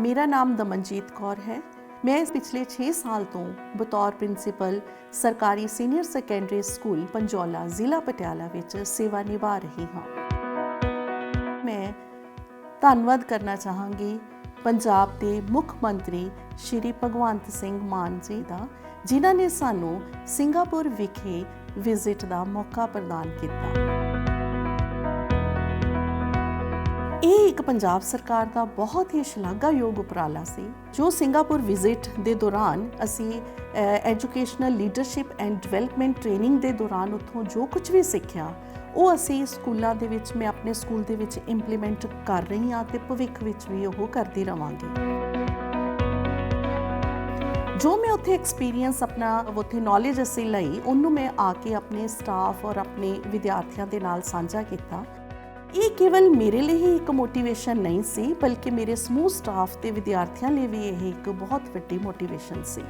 ਮੇਰਾ ਨਾਮ ਦਮਨਜੀਤ ਕੌਰ ਹੈ ਮੈਂ ਪਿਛਲੇ 6 ਸਾਲ ਤੋਂ ਬਤੌਰ ਪ੍ਰਿੰਸੀਪਲ ਸਰਕਾਰੀ ਸੀਨੀਅਰ ਸੈਕੰਡਰੀ ਸਕੂਲ ਪੰਜੋਲਾ ਜ਼ਿਲ੍ਹਾ ਪਟਿਆਲਾ ਵਿੱਚ ਸੇਵਾ ਨਿਭਾ ਰਹੀ ਹਾਂ ਮੈਂ ਧੰਨਵਾਦ ਕਰਨਾ ਚਾਹਾਂਗੀ ਪੰਜਾਬ ਦੇ ਮੁੱਖ ਮੰਤਰੀ ਸ਼੍ਰੀ ਭਗਵੰਤ ਸਿੰਘ ਮਾਨ ਜੀ ਦਾ ਜਿਨ੍ਹਾਂ ਨੇ ਸਾਨੂੰ ਸਿੰਗਾਪੁਰ ਵਿਖੇ ਵਿਜ਼ਿਟ ਦਾ ਮੌਕਾ ਪ੍ਰਦਾਨ ਕੀਤਾ ਇਹ ਇੱਕ ਪੰਜਾਬ ਸਰਕਾਰ ਦਾ ਬਹੁਤ ਹੀ ਸ਼ਲਾਘਾਯੋਗ ਉਪਰਾਲਾ ਸੀ, ਜੋ ਸਿੰਗਾਪੁਰ ਵਿਜ਼ਿਟ ਦੇ ਦੌਰਾਨ ਅਸੀਂ educational leadership and development training ਦੇ ਦੌਰਾਨ ਉੱਥੋਂ ਜੋ ਕੁਝ ਵੀ ਸਿੱਖਿਆ, ਉਹ ਅਸੀਂ ਸਕੂਲਾਂ ਦੇ ਵਿੱਚ, ਮੈਂ ਆਪਣੇ ਸਕੂਲ ਦੇ ਵਿੱਚ ਇੰਪਲੀਮੈਂਟ ਕਰ ਰਹੀ ਹਾਂ ਤੇ ਭਵਿੱਖ ਵਿੱਚ ਵੀ ਉਹ ਕਰਦੀ ਰਵਾਂਗੀ। ਜੋ ਮੈਂ ਉੱਥੇ ਐਕਸਪੀਰੀਅੰਸ ਆਪਣਾ, ਉੱਥੇ ਨੌਲੇਜ ਅਸੀਂ ਲਈ, ਉਹਨੂੰ ਮੈਂ ਆ ਕੇ ਆਪਣੇ ਸਟਾਫ ਔਰ ਆਪਣੇ ਵਿਦਿਆਰਥੀਆਂ ਦੇ ਨਾਲ ਸਾਂਝਾ ਕੀਤਾ। ਇਹ ਕੇਵਲ ਮੇਰੇ ਲਈ ਹੀ ਇੱਕ ਮੋਟੀਵੇਸ਼ਨ ਨਹੀਂ ਸੀ, ਬਲਕਿ ਮੇਰੇ ਸਮੂਹ ਸਟਾਫ ਤੇ ਵਿਦਿਆਰਥੀਆਂ ਲਈ ਵੀ ਇਹ ਇੱਕ ਬਹੁਤ ਵੱਡੀ ਮੋਟੀਵੇਸ਼ਨ ਸੀ।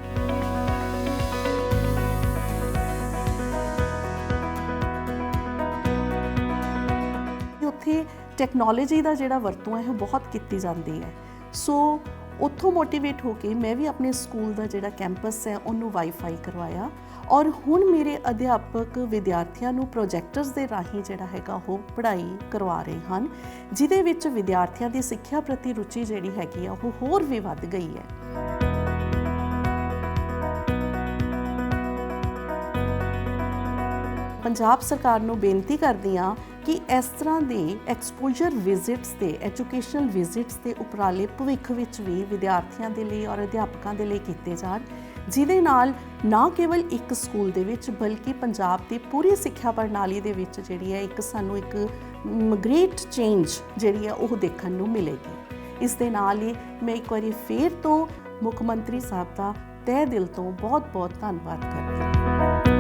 ਉੱਥੇ ਟੈਕਨੋਲੋਜੀ ਦਾ ਜਿਹੜਾ ਵਰਤੋਂ ਹੈ, ਉਹ ਬਹੁਤ ਕੀਤੀ ਜਾਂਦੀ ਹੈ। ਸੋ ਉੱਥੋਂ ਮੋਟੀਵੇਟ ਹੋ ਕੇ ਮੈਂ ਵੀ ਆਪਣੇ ਸਕੂਲ ਦਾ ਜਿਹੜਾ ਕੈਂਪਸ ਹੈ, ਉਹਨੂੰ ਵਾਈਫਾਈ ਕਰਵਾਇਆ। ਔਰ ਹੁਣ ਮੇਰੇ ਅਧਿਆਪਕ ਵਿਦਿਆਰਥੀਆਂ ਨੂੰ ਪ੍ਰੋਜੈਕਟਰਸ ਦੇ ਰਾਹੀਂ ਜਿਹੜਾ ਹੈਗਾ ਉਹ ਪੜ੍ਹਾਈ ਕਰਵਾ ਰਹੇ ਹਨ ਜਿਦੇ ਵਿੱਚ ਵਿਦਿਆਰਥੀਆਂ ਦੀ ਸਿੱਖਿਆ ਪ੍ਰਤੀ ਰੁਚੀ ਜਿਹੜੀ ਹੈਗੀ ਆ, ਉਹ ਹੋਰ ਵੀ ਵੱਧ ਗਈ ਹੈ। ਪੰਜਾਬ ਸਰਕਾਰ ਨੂੰ ਬੇਨਤੀ ਕਰਦੀ ਹਾਂ ਕਿ ਇਸ ਤਰ੍ਹਾਂ ਦੇ ਐਕਸਪੋਜ਼ਰ ਵਿਜ਼ਿਟਸ ਤੇ ਐਜੂਕੇਸ਼ਨਲ ਵਿਜ਼ਿਟਸ ਤੇ ਉਪਰਾਲੇ ਭਵਿੱਖ ਵਿੱਚ ਵੀ ਵਿਦਿਆਰਥੀਆਂ ਦੇ ਲਈ ਔਰ ਅਧਿਆਪਕਾਂ ਦੇ ਲਈ ਕੀਤੇ ਜਾਣ, ਜਿਹਦੇ ਨਾਲ ਨਾ ਕੇਵਲ ਇੱਕ ਸਕੂਲ ਦੇ ਵਿੱਚ ਬਲਕਿ ਪੰਜਾਬ ਦੀ ਪੂਰੀ ਸਿੱਖਿਆ ਪ੍ਰਣਾਲੀ ਦੇ ਵਿੱਚ ਜਿਹੜੀ ਹੈ, ਇੱਕ ਸਾਨੂੰ ਇੱਕ ਗ੍ਰੇਟ ਚੇਂਜ ਜਿਹੜੀ ਹੈ ਉਹ ਦੇਖਣ ਨੂੰ ਮਿਲੇਗੀ। ਇਸ ਦੇ ਨਾਲ ਹੀ ਮੈਂ ਇੱਕ ਵਾਰੀ ਫੇਰ ਤੋਂ ਮੁੱਖ ਮੰਤਰੀ ਸਾਹਿਬ ਦਾ ਤਹਿ ਦਿਲ ਤੋਂ ਬਹੁਤ-ਬਹੁਤ ਧੰਨਵਾਦ ਕਰਦੀ ਹਾਂ।